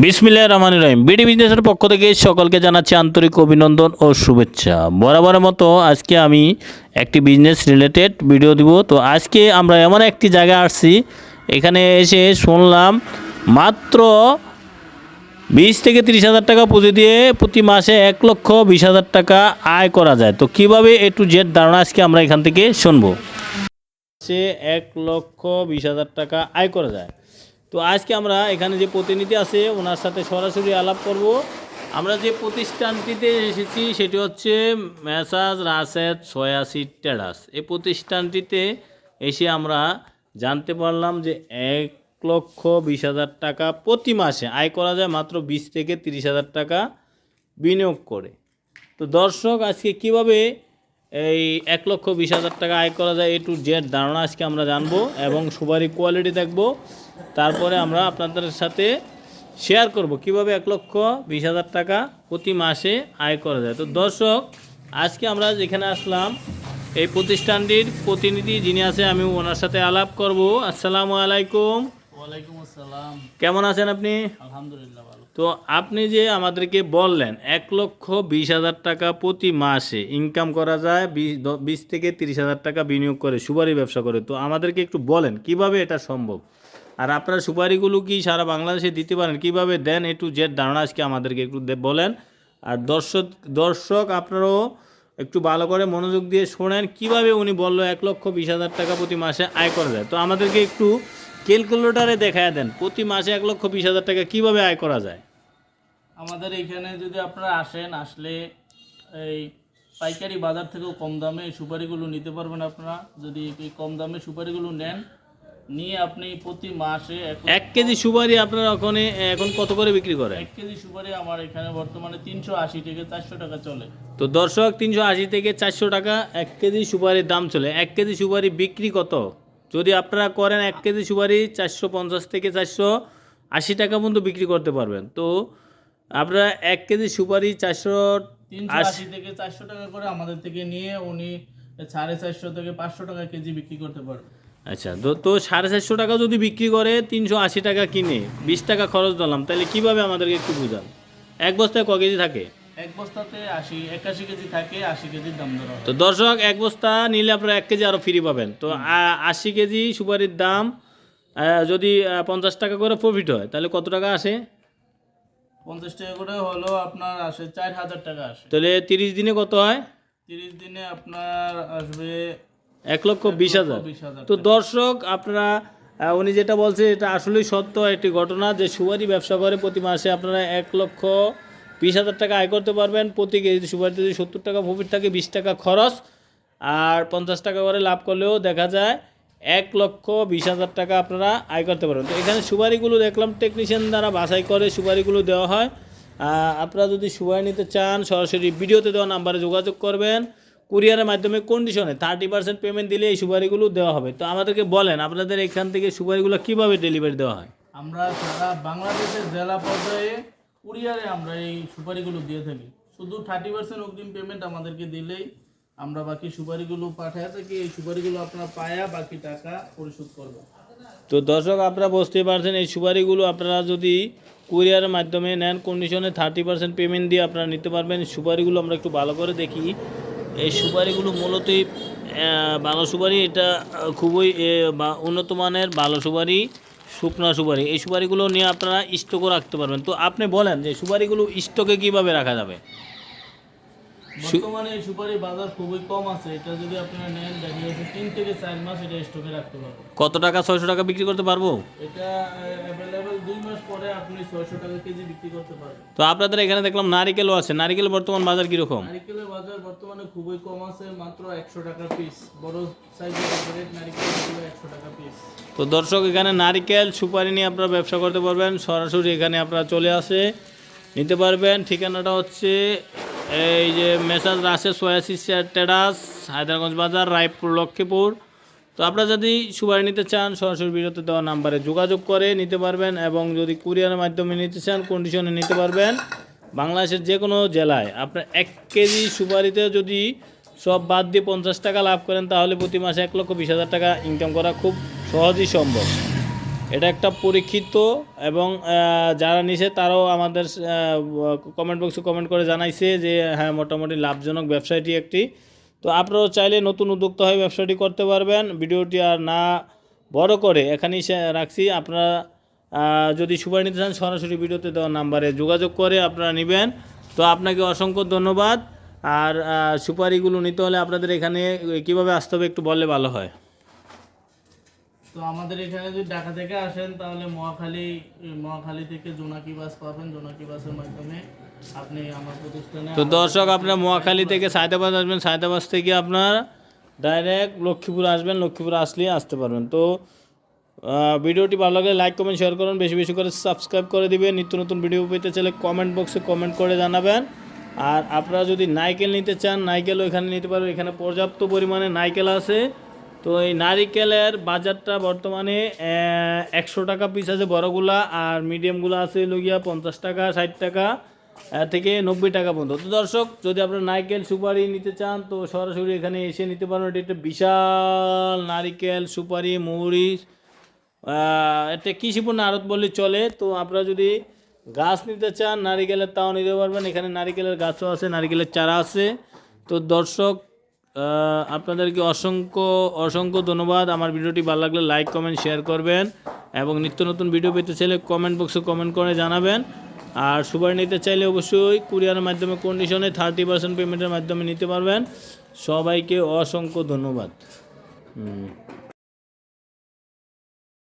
বিসমিল্লাহ রহমান রহিম। বিডি বিজনেসের পক্ষ থেকে সকলকে জানাচ্ছি আন্তরিক অভিনন্দন ও শুভেচ্ছা। বরাবরের মতো আজকে আমি একটি বিজনেস রিলেটেড ভিডিও দিব। তো আজকে আমরা এমন একটি জায়গায় আসছি, এখানে এসে শুনলাম মাত্র বিশ থেকে তিরিশ হাজার টাকা পুঁজি দিয়ে প্রতি মাসে এক লক্ষ বিশ হাজার টাকা আয় করা যায়। তো কীভাবে এ টু জেড ধারণা আজকে আমরা এখান থেকে শুনব? এক লক্ষ বিশ হাজার টাকা আয় করা যায়। তো আজকে আমরা এখানে যে প্রতিনিধি আছে, ওনার সাথে সরাসরি আলাপ করব। আমরা যে প্রতিষ্ঠানটিতে এসেছি, সেটি হচ্ছে মেসাজ রাশেদ ছয়াশি টেরাস। এই প্রতিষ্ঠানটিতে এসে আমরা জানতে পারলাম যে এক লক্ষ বিশ হাজার টাকা প্রতি মাসে, আয় করা যায় মাত্র বিশ থেকে তিরিশ হাজার টাকা বিনিয়োগ করে। তো দর্শক, আজকে কীভাবে এই এক লক্ষ বিশ হাজার টাকা আয় করা যায় এ টু জেড ধারণা আজকে আমরা জানব এবং সুপারি কোয়ালিটি দেখব। তারপরে আমরা আপনাদের সাথে শেয়ার করব কীভাবে এক লক্ষ বিশ হাজার টাকা প্রতি মাসে আয় করা যায়। তো দর্শক আজকে আমরা যেখানে আসলাম এই প্রতিষ্ঠানটির প্রতিনিধি যিনি আছে আমি ওনার সাথে আলাপ করব। আসসালামু আলাইকুম। ওয়ালাইকুম আসসালাম। কেমন আছেন আপনি? আলহামদুলিল্লাহ তো আপনি যে আমাদেরকে বললেন, এক লক্ষ বিশ হাজার টাকা প্রতি মাসে ইনকাম করা যায়, বিশ থেকে তিরিশ হাজার টাকা বিনিয়োগ করে, সুপারি ব্যবসা করে। তো আমাদেরকে একটু বলেন, কীভাবে এটা সম্ভব? আর আপনার সুপারিগুলো কি সারা বাংলাদেশে দিতে পারেন? কীভাবে দেন? একটু টু জেড ধারণা আজকে আমাদেরকে একটু বলেন। আর দর্শক দর্শক আপনারাও একটু ভালো করে মনোযোগ দিয়ে শোনেন, কীভাবে উনি বলল এক লক্ষ বিশ হাজার টাকা প্রতি মাসে আয় করা যায়। তো আমাদেরকে একটু ক্যালকুলেটারে দেখায় দেন প্রতি মাসে এক লক্ষ বিশ হাজার টাকা কীভাবে আয় করা যায়? আমাদের এইখানে যদি আপনারা আসেন আসলে এই পাইকারি বাজার থেকেও কম দামে সুপারিগুলো নিতে পারবেন আপনারা। যদি এই কম দামে সুপারিগুলো নেন নিয়ে আপনি প্রতি মাসে এক এক কেজি সুপারি আপনারা ওখানে এখন কত করে বিক্রি করেন? এক কেজি সুপারি আমার এখানে বর্তমানে তিনশো আশি থেকে চারশো টাকা চলে। তো দর্শক তিনশো আশি থেকে চারশো টাকা এক কেজি সুপারির দাম চলে। এক কেজি সুপারি বিক্রি কত? যদি আপনারা করেন এক কেজি সুপারি চারশো পঞ্চাশ থেকে চারশো আশি টাকা পর্যন্ত বিক্রি করতে পারবেন। তো আপনারা এক কেজি সুপারি চারশো আশি থেকে চারশো টাকা করে আমাদের থেকে নিয়ে উনি সাড়ে চারশো থেকে পাঁচশো টাকা কেজি বিক্রি করতে পারবে আচ্ছা তো তো সাড়ে চারশো টাকা যদি বিক্রি করে তিনশো আশি টাকা কিনে বিশ টাকা খরচ দিলাম তাহলে কীভাবে আমাদেরকে একটু বুঝান? এক বস্তায় ক কেজি থাকে? এক বস্তাতে আশি একাশি কেজি থাকে আশি কেজির দাম ধরা তো দর্শক এক বস্তা নিলে আপনারা এক কেজি আরও ফ্রি পাবেন। তো আশি কেজি সুপারির দাম যদি পঞ্চাশ টাকা করে প্রফিট হয় তাহলে কত টাকা আসে? পঞ্চাশ টাকা করে হলো আপনার আসে চার হাজার টাকা আসে। তাহলে তিরিশ দিনে কত হয়? তিরিশ দিনে আপনার আসবে এক লক্ষ বিশ হাজার। বিশ হাজার তো দর্শক আপনারা উনি যেটা বলছে এটা আসলেই সত্য একটি ঘটনা যে সুপারি ব্যবসা করে প্রতি মাসে আপনারা এক লক্ষ বিশ হাজার টাকা আয় করতে পারবেন, প্রতি কেজি সুপারিতে যদি সত্তর টাকা প্রফিট থাকে, বিশ টাকা খরচ, আর পঞ্চাশ টাকা করে লাভ করলেও দেখা যায় এক লক্ষ বিশ হাজার টাকা আপনারা আয় করতে পারবেন। তো এখানে সুপারিগুলো দেখলাম টেকনিশিয়ান দ্বারা বাছাই করে সুপারিগুলো দেওয়া হয়। আপনারা যদি সুপারি নিতে চান, সরাসরি ভিডিওতে দেওয়া নাম্বারে যোগাযোগ করবেন। কুরিয়ারের মাধ্যমে কন্ডিশনে থার্টি পার্সেন্ট পেমেন্ট দিলে এই সুপারিগুলো দেওয়া হবে। তো আমাদেরকে বলেন, আপনাদের এখান থেকে সুপারিগুলো কীভাবে ডেলিভারি দেওয়া হয়? আমরা সারা বাংলাদেশের জেলা পর্যায়ে কুরিয়ারে আমরা এই সুপারিগুলো দিয়ে থাকি। শুধু থার্টি পার্সেন্ট অগ্রিম পেমেন্ট আমাদেরকে দিলেই আমরা বাকি সুপারিগুলো পাঠায় থাকি। এই সুপারিগুলো আপনারা পায়া বাকি টাকা পরিশোধ করবেন। তো দর্শক, আপনারা বুঝতেই পারছেন, এই সুপারিগুলো আপনারা যদি কুরিয়ারের মাধ্যমে নেন কন্ডিশনে থার্টি পার্সেন্ট পেমেন্ট দিয়ে আপনারা নিতে পারবেন। সুপারিগুলো আমরা একটু ভালো করে দেখি। এই সুপারিগুলো মূলতই ভালো সুপারি, এটা খুবই উন্নত মানের ভালো সুপারি। শুকনো সুপারি। এই সুপারিগুলো নিয়ে আপনারা স্টকও রাখতে পারবেন। তো আপনি বলেন যে সুপারিগুলো স্টকে কীভাবে রাখা যাবে? বর্তমানে এই সুপারি বাজার খুবই কম আছে। এটা যদি আপনারা নেন দেখা যাচ্ছে তিন থেকে চার মাস এটা স্টকে রাখতে পারব। কত টাকা ছয়শো টাকা বিক্রি করতে পারব? এটা দুই মাস পরে আপনি টাকা কেজি বিক্রি করতে পারবেন। তো আপনাদের এখানে দেখলাম নারিকেলও আছে। নারিকেল বর্তমান বাজার কীরকম? নারিকেলের বাজার বর্তমানে খুবই কম আছে মাত্র একশো টাকা পিস বড় সাইজের অপারেট নারিকেল একশো টাকা পিস তো দর্শক এখানে নারিকেল সুপারি নিয়ে আপনারা ব্যবসা করতে পারবেন। সরাসরি এখানে আপনারা চলে আসে নিতে পারবেন। ঠিকানাটা হচ্ছে এই যে মেসাজ রাশে সোয়াশি টেরাস হায়দ্রাগঞ্জ বাজার রায়পুর লক্ষ্মীপুর। তো আপনারা যদি সুপারি নিতে চান, সরাসরি বিরতি দেওয়া নাম্বারে যোগাযোগ করে নিতে পারবেন এবং যদি কুরিয়ারের মাধ্যমে নিতে চান কন্ডিশনে নিতে পারবেন। বাংলাদেশের যে কোনো জেলায় আপনার এক কেজি সুপারিতে যদি সব বাদ দিয়ে পঞ্চাশ টাকা লাভ করেন, তাহলে প্রতি মাসে এক লক্ষ বিশ হাজার টাকা ইনকাম করা খুব সহজই সম্ভব। এটা একটা পরীক্ষিত এবং যারা নিছে তারাও আমাদের কমেন্ট বক্সে কমেন্ট করে জানাইছে যে হ্যাঁ মোটামুটি লাভজনক ব্যবসায়টি একটি। তো আপনারাও চাইলে নতুন উদ্যোক্তা হয়ে ব্যবসাটি করতে পারবেন। ভিডিওটি আর না বড় করে এখানেই রাখছি। আপনারা যদি সুপারি নিতে চান, সরাসরি ভিডিওতে দেওয়া নাম্বারে যোগাযোগ করে আপনারা নেবেন। তো আপনাকে অসংখ্য ধন্যবাদ। আর সুপারিগুলো নিতে হলে আপনাদের এখানে কীভাবে আসতে হবে একটু বললে ভালো হয়। তো আমাদের এখানে যদি ঢাকা থেকে আসেন, তাহলে মহাখালী মহাখালী থেকে জোনাকি বাস পাবেন। জোনাকি বাসের মাধ্যমে তো দর্শক আপনার মহাখালী থেকে সায়দাবাদ আসবেন সায়দাবাদ থেকে আপনার ডাইরেক্ট লক্ষ্মীপুর আসবেন লক্ষ্মীপুর আসলে আসতে পারবেন। তো ভিডিওটি ভালো লাগলে লাইক কমেন্ট শেয়ার করুন বেশি বেশি করে সাবস্ক্রাইব করে দিবেন। নিত্য নতুন ভিডিও পেতে চাইলে কমেন্ট বক্সে কমেন্ট করে জানাবেন। আর আপনারা যদি নাইকেল নিতে চান নাইকেলও এখানে নিতে পারবেন এখানে পর্যাপ্ত পরিমাণে নাইকেল আছে। তো এই নারিকেলের বাজারটা বর্তমানে একশো টাকা পিস আছে বড়গুলা আর মিডিয়ামগুলো আছে লগিয়া পঞ্চাশ টাকা ষাট টাকা। থেকে নব্বই টাকা পর্যন্ত। তো দর্শক যদি আপনারা নারকেল সুপারি নিতে চান তো সরাসরি এখানে এসে নিতে পারেন। এটা একটা বিশাল নারিকেল সুপারি আহ, এটা কৃষিপূর্ণ আড়ত বললে চলে। তো আপনারা যদি গাছ নিতে চান নারিকেলের তাও নিতে পারবেন। এখানে নারিকেলের গাছও আছে নারিকেলের চারা আছে। তো দর্শক আপনাদেরকে অসংখ্য অসংখ্য ধন্যবাদ। আমার ভিডিওটি ভালো লাগলে লাইক কমেন্ট শেয়ার করবেন এবং নিত্য নতুন ভিডিও পেতে চাইলে কমেন্ট বক্সে কমেন্ট করে জানাবেন। আর সুপারি নিতে চাইলে অবশ্যই কুরিয়ারের মাধ্যমে কন্ডিশনে থার্টি পার্সেন্ট পেমেন্টের মাধ্যমে নিতে পারবেন। সবাইকে অসংখ্য ধন্যবাদ।